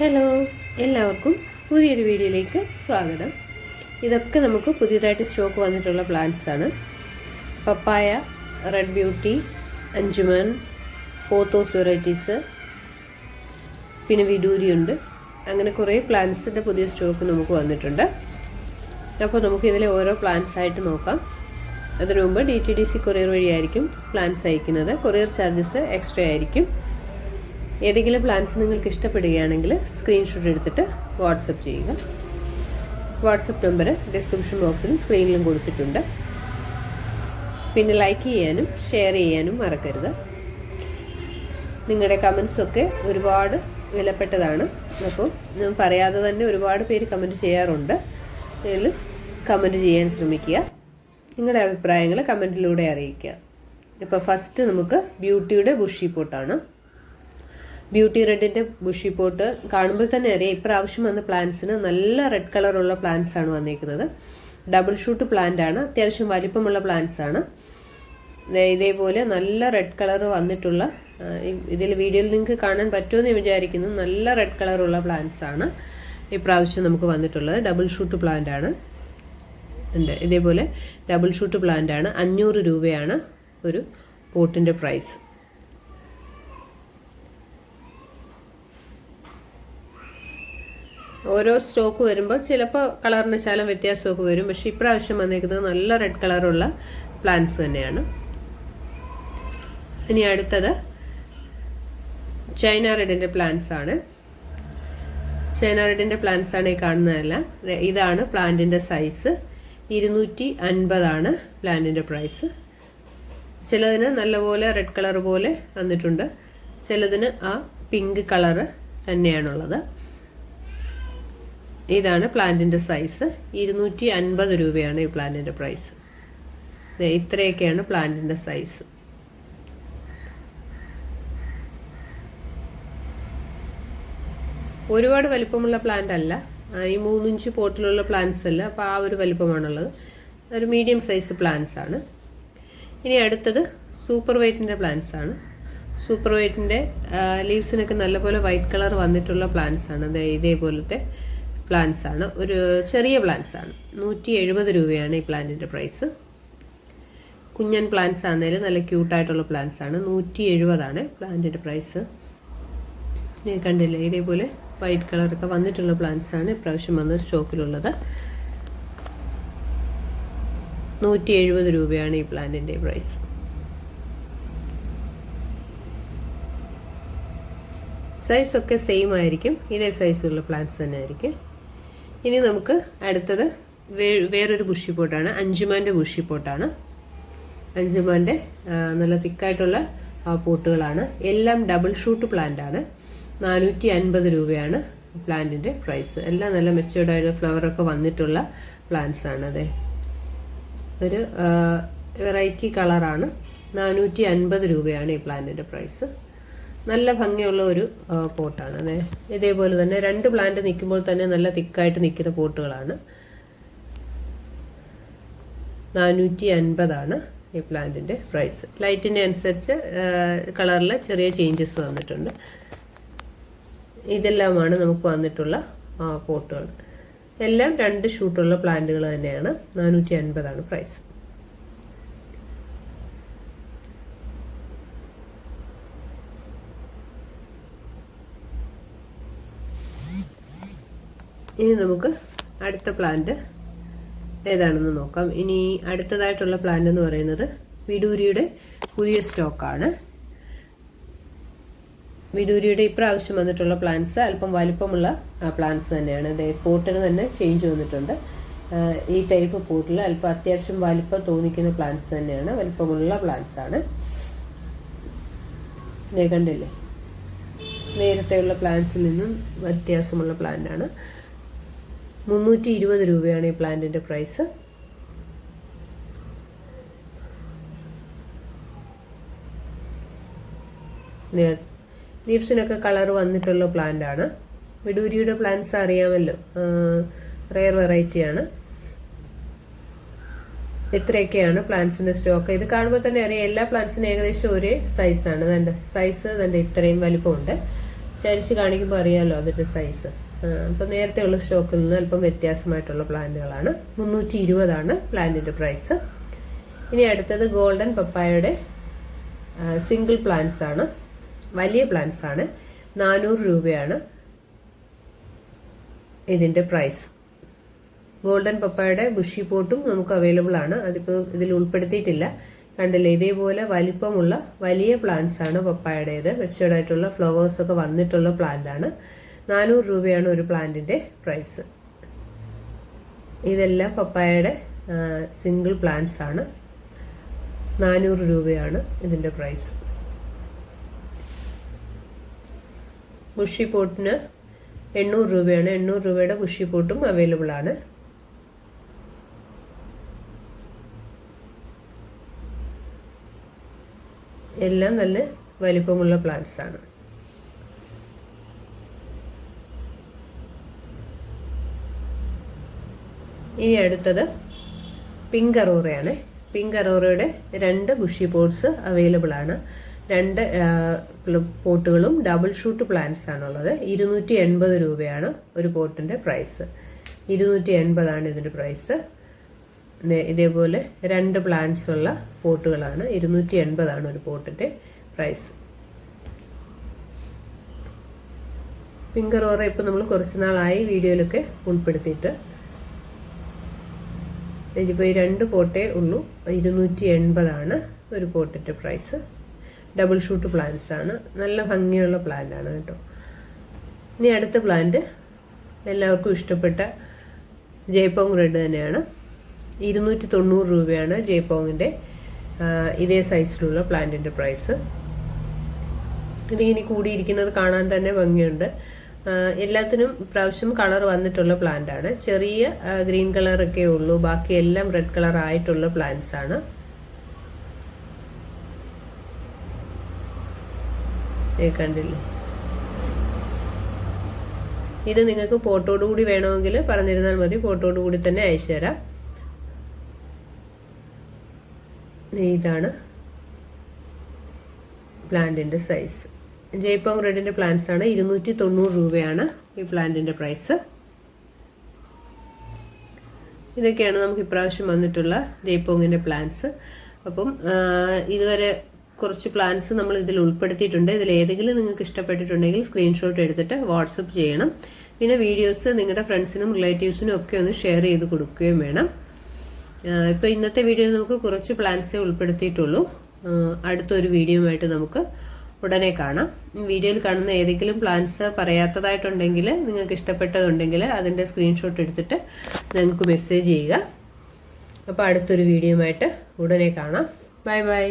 Hello എല്ലാവർക്കും പുതിയൊരു വീഡിയോയിലേക്ക് സ്വാഗതം. ഇതൊക്കെ നമുക്ക് പുതിയതായിട്ട് സ്റ്റോക്ക് വന്നിട്ടുള്ള പ്ലാന്റ്സ് ആണ്. പപ്പായ റെഡ് ബ്യൂട്ടി അഞ്ചുമൻ പോത്തോസ് വെറൈറ്റീസ് പിന്നെ വിദൂരിയുണ്ട് അങ്ങനെ കുറേ പ്ലാന്റ്സിന്റെ പുതിയ സ്റ്റോക്ക് നമുക്ക് വന്നിട്ടുണ്ട്. അപ്പോൾ നമുക്ക് ഇതിലെ ഓരോ പ്ലാന്റ്സ് ആയിട്ട് നോക്കാം. അതിനു മുമ്പ് D T D C courier വഴിയായിരിക്കും പ്ലാന്റ്സ് അയക്കുന്നത്. കൊറിയർ ചാർജസ് എക്സ്ട്രാ ആയിരിക്കും. ഏതെങ്കിലും പ്ലാൻസ് നിങ്ങൾക്ക് ഇഷ്ടപ്പെടുകയാണെങ്കിൽ സ്ക്രീൻഷോട്ട് എടുത്തിട്ട് വാട്സപ്പ് ചെയ്യുക. വാട്സപ്പ് നമ്പർ ഡിസ്ക്രിപ്ഷൻ ബോക്സിലും സ്ക്രീനിലും കൊടുത്തിട്ടുണ്ട്. പിന്നെ ലൈക്ക് ചെയ്യാനും ഷെയർ ചെയ്യാനും മറക്കരുത്. നിങ്ങളുടെ കമൻസൊക്കെ ഒരുപാട് വിലപ്പെട്ടതാണ്. അപ്പോൾ ഞാൻ പറയാതെ തന്നെ ഒരുപാട് പേര് കമന്റ് ചെയ്യാറുണ്ട്. അതിൽ കമന്റ് ചെയ്യാൻ ശ്രമിക്കുക. നിങ്ങളുടെ അഭിപ്രായങ്ങൾ കമന്റിലൂടെ അറിയിക്കുക. ഇപ്പോൾ ഫസ്റ്റ് നമുക്ക് ബ്യൂട്ടിയുടെ ബുഷി പോട്ടാണ് ബ്യൂട്ടി റെഡിന്റെ ബുഷി പോട്ട് കാണുമ്പോൾ തന്നെ അറിയാം ഇപ്രാവശ്യം വന്ന പ്ലാന്റ്സിന് നല്ല റെഡ് കളറുള്ള പ്ലാന്റ്സ് ആണ് വന്നിരിക്കുന്നത്. ഡബിൾ ഷൂട്ട് പ്ലാന്റ് ആണ് അത്യാവശ്യം വലിപ്പമുള്ള പ്ലാന്റ്സ് ആണ്. ഇതേപോലെ നല്ല റെഡ് കളർ വന്നിട്ടുള്ള ഇതിൽ വീഡിയോയിൽ നിങ്ങൾക്ക് കാണാൻ പറ്റുമെന്ന് വിചാരിക്കുന്നു. നല്ല റെഡ് കളറുള്ള പ്ലാന്റ്സ് ആണ് ഇപ്രാവശ്യം നമുക്ക് വന്നിട്ടുള്ളത്. ഡബിൾ ഷൂട്ട് പ്ലാന്റ് ആണ്. ഉണ്ട്. ഇതേപോലെ ഡബിൾ ഷൂട്ട് പ്ലാന്റ് ആണ്. അഞ്ഞൂറ് രൂപയാണ് ഒരു പോട്ടിന്റെ പ്രൈസ് ഓരോ സ്റ്റോക്ക് വരുമ്പോൾ ചിലപ്പോൾ കളറിന് ശാലം വ്യത്യാസമൊക്കെ വരും. പക്ഷേ ഇപ്രാവശ്യം വന്നേക്കുന്നത് നല്ല റെഡ് കളറുള്ള പ്ലാന്റ്സ് തന്നെയാണ്. ഇനി അടുത്തത് ചൈന റെഡിന്റെ പ്ലാന്റ്സ് ആണ്. ചൈന റെഡിന്റെ പ്ലാന്റ്സ് ആണ് ഈ കാണുന്നതെല്ലാം. ഇതാണ് പ്ലാന്റിന്റെ സൈസ് ഇരുന്നൂറ്റി അൻപതാണ് പ്ലാന്റിന്റെ പ്രൈസ് ചിലതിന് നല്ലപോലെ റെഡ് കളർ പോലെ വന്നിട്ടുണ്ട്. ചിലതിന് ആ പിങ്ക് കളറ് തന്നെയാണുള്ളത്. ഇതാണ് പ്ലാന്റിന്റെ സൈസ് ഇരുന്നൂറ്റി അൻപത് രൂപയാണ് ഈ പ്ലാന്റിന്റെ പ്രൈസ് ഇത്രയൊക്കെയാണ് പ്ലാന്റിന്റെ സൈസ് ഒരുപാട് വലിപ്പമുള്ള പ്ലാന്റ് അല്ല. ഈ മൂന്നിഞ്ച് പോട്ടിലുള്ള പ്ലാന്റ്സ് അല്ല. അപ്പോൾ ആ ഒരു വലിപ്പമാണുള്ളത്. ഒരു മീഡിയം സൈസ് പ്ലാന്റ്സ് ആണ്. ഇനി അടുത്തത് സൂപ്പർ വൈറ്റിന്റെ പ്ലാന്റ്സ് ആണ്. സൂപ്പർ വൈറ്റിന്റെ ലീവ്സിനൊക്കെ നല്ലപോലെ വൈറ്റ് കളർ വന്നിട്ടുള്ള പ്ലാന്റ്സ് ആണ്. ഇതേപോലത്തെ പ്ലാന്റ്സ് ആണ്. ഒരു ചെറിയ പ്ലാന്റ്സ് ആണ്. നൂറ്റി എഴുപത് രൂപയാണ് ഈ പ്ലാന്റിന്റെ പ്രൈസ് കുഞ്ഞൻ പ്ലാന്റ്സ് ആണെങ്കിലും നല്ല ക്യൂട്ടായിട്ടുള്ള പ്ലാന്റ്സ് ആണ്. നൂറ്റി എഴുപതാണ് പ്ലാന്റിന്റെ പ്രൈസ് കണ്ടില്ലേ? ഇതേപോലെ വൈറ്റ് കളറൊക്കെ വന്നിട്ടുള്ള പ്ലാന്റ്സ് ആണ് ഇപ്രാവശ്യം വന്ന സ്റ്റോക്കിലുള്ളത് നൂറ്റി എഴുപത് രൂപയാണ് ഈ പ്ലാന്റിന്റെ പ്രൈസ് സൈസ് ഒക്കെ സെയിം ആയിരിക്കും. ഇതേ സൈസുള്ള പ്ലാന്റ്സ് തന്നെ ആയിരിക്കും ഇനി നമുക്ക് അടുത്തത് വേ വേറൊരു ബുഷി പോട്ടാണ് അഞ്ചുമാന്റെ ബുഷി പോട്ടാണ് അഞ്ചുമാന്റെ നല്ല തിക്കായിട്ടുള്ള പോട്ടുകളാണ്. എല്ലാം ഡബിൾ ഷൂട്ട് പ്ലാന്റ് ആണ്. നാനൂറ്റി അൻപത് രൂപയാണ് പ്ലാന്റിന്റെ പ്രൈസ് എല്ലാം നല്ല മെച്ചേർഡായിട്ട് ഫ്ലവറൊക്കെ വന്നിട്ടുള്ള പ്ലാന്റ്സ് ആണ് അതെ. ഒരു വെറൈറ്റി കളറാണ് നാനൂറ്റി അൻപത് രൂപയാണ് ഈ പ്ലാന്റിന്റെ പ്രൈസ് നല്ല ഭംഗിയുള്ള ഒരു പോട്ടാണ്. അതെ. ഇതേപോലെ തന്നെ രണ്ട് പ്ലാന്റ് നിൽക്കുമ്പോൾ തന്നെ നല്ല തിക്കായിട്ട് നിൽക്കുന്ന പോട്ടുകളാണ്. നാനൂറ്റി അൻപതാണ് ഈ പ്ലാന്റിന്റെ പ്രൈസ്. ലൈറ്റിന്റെ അനുസരിച്ച് കളറിൽ ചെറിയ ചേഞ്ചസ് വന്നിട്ടുണ്ട്. ഇതെല്ലാമാണ് നമുക്ക് വന്നിട്ടുള്ള പോട്ടുകൾ. എല്ലാം രണ്ട് ഷൂട്ടുള്ള പ്ലാന്റുകൾ തന്നെയാണ്. നാനൂറ്റി അൻപതാണ് പ്രൈസ്. ഇനി നമുക്ക് അടുത്ത പ്ലാന്റ് ഏതാണെന്ന് നോക്കാം. ഇനി അടുത്തതായിട്ടുള്ള പ്ലാന്റ് എന്ന് പറയുന്നത് വിഡൂരിയുടെ പുതിയ സ്റ്റോക്കാണ് വിഡൂരിയുടെ ഇപ്രാവശ്യം വന്നിട്ടുള്ള പ്ലാന്റ്സ് അല്പം വലിപ്പമുള്ള പ്ലാന്റ്സ് തന്നെയാണ്. അതെ പോട്ടിന് തന്നെ ചേഞ്ച് വന്നിട്ടുണ്ട്. ഈ ടൈപ്പ് പോട്ടിൽ അല്പം അത്യാവശ്യം വലിപ്പം തോന്നിക്കുന്ന പ്ലാന്റ്സ് തന്നെയാണ്. വലിപ്പമുള്ള പ്ലാന്റ്സ് ആണ്. കണ്ടില്ലേ? നേരത്തെയുള്ള പ്ലാന്റ്സിൽ നിന്നും വ്യത്യാസമുള്ള പ്ലാന്റ് ആണ്. മുന്നൂറ്റി ഇരുപത് രൂപയാണ് ഈ പ്ലാന്റിന്റെ പ്രൈസ്. ലീവ്സിനൊക്കെ കളർ വന്നിട്ടുള്ള പ്ലാന്റ് ആണ് വിഡൂരിയുടെ പ്ലാന്റ്സ് അറിയാമല്ലോ. റെയർ വെറൈറ്റിയാണ്. ഇത്രയൊക്കെയാണ് പ്ലാന്റ്സിന്റെ സ്റ്റോക്ക്. ഇത് കാണുമ്പോൾ തന്നെ അറിയാം എല്ലാ പ്ലാന്റ്സിനും ഏകദേശം ഒരേ സൈസാണ് തന്റെ സൈസ് തന്റെ ഇത്രയും വലിപ്പമുണ്ട്. ചരിച്ച് കാണിക്കുമ്പോൾ അറിയാമല്ലോ അതിന്റെ സൈസ് അപ്പം നേരത്തെ ഉള്ള സ്റ്റോക്കിൽ നിന്ന് അല്പം വ്യത്യാസമായിട്ടുള്ള പ്ലാന്റുകളാണ്. മുന്നൂറ്റി ഇരുപതാണ് പ്ലാന്റിന്റെ പ്രൈസ്. ഇനി അടുത്തത് ഗോൾഡൻ പപ്പായയുടെ സിംഗിൾ പ്ലാന്റ്സ് ആണ്. വലിയ പ്ലാന്റ്സ് ആണ്. നാനൂറ് രൂപയാണ് ഇതിന്റെ പ്രൈസ്. ഗോൾഡൻ പപ്പായയുടെ ബുഷി പോട്ടും നമുക്ക് അവൈലബിൾ ആണ്. അതിപ്പോൾ ഇതിൽ ഉൾപ്പെടുത്തിയിട്ടില്ല. കണ്ടില്ലേ ഇതേപോലെ വലിപ്പമുള്ള വലിയ പ്ലാന്റ്സ് ആണ് പപ്പായയുടേത്. വെച്ചോടായിട്ടുള്ള ഫ്ലവേഴ്സൊക്കെ വന്നിട്ടുള്ള പ്ലാന്റ് ആണ് നാനൂറ് രൂപയാണ് ഒരു പ്ലാന്റിന്റെ പ്രൈസ്. ഇതെല്ലാം പപ്പായയുടെ സിംഗിൾ പ്ലാന്റ്സ് ആണ്. നാനൂറ് രൂപയാണ് ഇതിന്റെ പ്രൈസ്. ബുഷി പോട്ടിന് എണ്ണൂറ് രൂപയാണ്. എണ്ണൂറ് രൂപയുടെ ബുഷി പോട്ടും അവൈലബിൾ ആണ്. എല്ലാം നല്ല വലിപ്പമുള്ള പ്ലാന്റ്സ് ആണ്. ഇനി അടുത്തത് പിങ്ക് അറോറയാണ് പിങ്ക് അറോറയുടെ രണ്ട് ബുഷി പോട്ട്സ് അവൈലബിൾ ആണ്. രണ്ട് പോട്ടുകളും ഡബിൾ ഷൂട്ട് പ്ലാന്റ്സ് ആണുള്ളത്. ഇരുന്നൂറ്റി എൺപത് രൂപയാണ് ഒരു പോട്ടിന്റെ പ്രൈസ് ഇരുന്നൂറ്റി എൺപതാണ് ഇതിന്റെ പ്രൈസ് ഇതേപോലെ രണ്ട് പ്ലാന്റ്സ് ഉള്ള പോട്ടുകളാണ് ഇരുന്നൂറ്റി എൺപതാണ് ഒരു പോട്ടിന്റെ പ്രൈസ് പിങ്ക് ഇപ്പൊ ഇപ്പം നമ്മൾ കുറച്ച് നാളായി വീഡിയോയിലൊക്കെ ഉൾപ്പെടുത്തിയിട്ട് ഇതിപ്പോൾ ഈ രണ്ട് പോട്ടേ ഉള്ളൂ. ഇരുന്നൂറ്റി എൺപതാണ് ഒരു പോട്ടിന്റെ പ്രൈസ് ഡബിൾ ഷൂട്ട് പ്ലാന്റ്സ് ആണ്. നല്ല ഭംഗിയുള്ള പ്ലാന്റ് ആണ് കേട്ടോ. ഇനി അടുത്ത പ്ലാന്റ് എല്ലാവർക്കും ഇഷ്ടപ്പെട്ട ജയ്പോങ് റെഡ് തന്നെയാണ്. ഇരുന്നൂറ്റി തൊണ്ണൂറ് രൂപയാണ് ജയ്പോങ്ങിന്റെ ഇതേ സൈസിലുള്ള പ്ലാന്റിന്റെ പ്രൈസ് ഇതിങ്ങനെ കൂടിയിരിക്കുന്നത് കാണാൻ തന്നെ ഭംഗിയുണ്ട്. എല്ലാത്തിനും പ്രാവശ്യം കളർ വന്നിട്ടുള്ള പ്ലാന്റ് ആണ്. ചെറിയ ഗ്രീൻ കളർ ഒക്കെ ഉള്ളൂ. ബാക്കി എല്ലാം റെഡ് കളർ ആയിട്ടുള്ള പ്ലാന്റ്സ് ആണ്. കണ്ടില്ലേ? ഇത് നിങ്ങൾക്ക് ഫോട്ടോട് കൂടി വേണമെങ്കിൽ പറഞ്ഞിരുന്നാൽ മതി. ഫോട്ടോട് കൂടി തന്നെ അയച്ചു തരാം. ഇതാണ് പ്ലാന്റിന്റെ സൈസ് ജയ്പോങ് റെഡിന്റെ പ്ലാന്റ്സ് ആണ് ഇരുന്നൂറ്റി തൊണ്ണൂറ് രൂപയാണ് ഈ പ്ലാന്റിന്റെ പ്രൈസ്. ഇതൊക്കെയാണ് നമുക്ക് ഇപ്രാവശ്യം വന്നിട്ടുള്ള ജയ്പോങ്ങിന്റെ പ്ലാന്റ്സ്. അപ്പം ഇതുവരെ കുറച്ച് പ്ലാൻസ് നമ്മൾ ഇതിൽ ഉൾപ്പെടുത്തിയിട്ടുണ്ട്. ഇതിൽ ഏതെങ്കിലും നിങ്ങൾക്ക് ഇഷ്ടപ്പെട്ടിട്ടുണ്ടെങ്കിൽ സ്ക്രീൻഷോട്ട് എടുത്തിട്ട് വാട്സപ്പ് ചെയ്യണം. പിന്നെ വീഡിയോസ് നിങ്ങളുടെ ഫ്രണ്ട്സിനും റിലേറ്റീവ്സിനും ഒക്കെ ഒന്ന് ഷെയർ ചെയ്ത് കൊടുക്കുകയും വേണം. ഇപ്പോൾ ഇന്നത്തെ വീഡിയോയിൽ നമുക്ക് കുറച്ച് പ്ലാൻസേ ഉൾപ്പെടുത്തിയിട്ടുള്ളൂ. അടുത്തൊരു വീഡിയോയുമായിട്ട് നമുക്ക് ഉടനെ കാണാം. വീഡിയോയിൽ കാണുന്ന ഏതെങ്കിലും പ്ലാൻസ് പറയാത്തതായിട്ടുണ്ടെങ്കിൽ നിങ്ങൾക്ക് ഇഷ്ടപ്പെട്ടതുണ്ടെങ്കിൽ അതിന്റെ സ്ക്രീൻഷോട്ട് എടുത്തിട്ട് നിങ്ങൾക്ക് മെസ്സേജ് ചെയ്യുക. അപ്പോൾ അടുത്തൊരു വീഡിയോയുമായിട്ട് ഉടനെ കാണാം. Bye bye